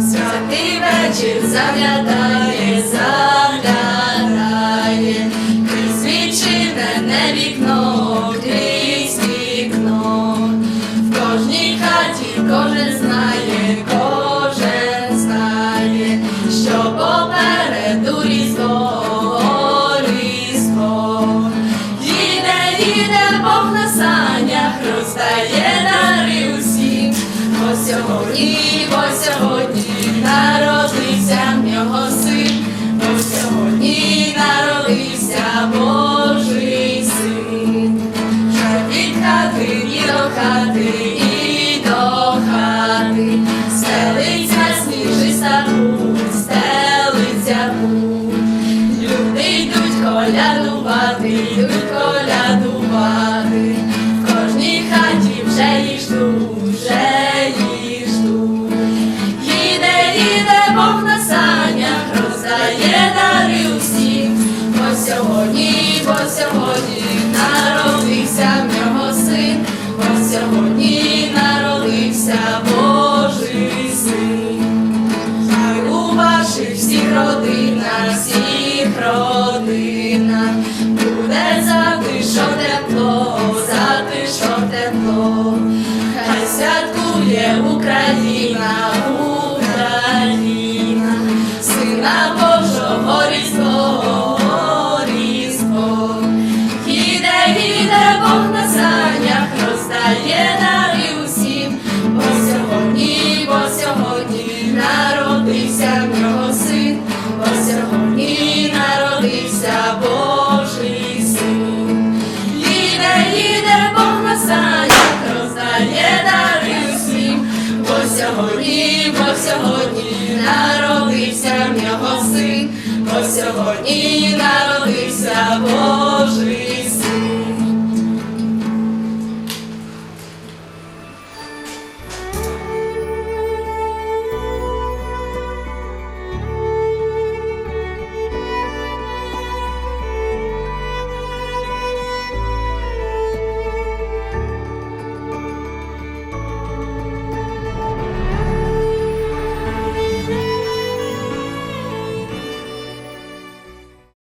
Святий вечір заглядає, заглядає, роздає дари усім, бо сьогодні, бо сьогодні народився в нього син, бо сьогодні народився Божий син. Вже від хати і до хати, і до хати, стелиться сніжиста путь, стелиться путь. Люди йдуть колядувати, сьогодні, бо сьогодні народився в нього син, бо сьогодні народився Божий син. Хай у ваших всіх родинах, всіх родинах буде затишо тепло, затишо тепло, святкує Україна, Україна, сина Божого Різдво, різко, іде, іде Бог на санях, роздає дари сьогодні народився в нього син, бо сьогодні народився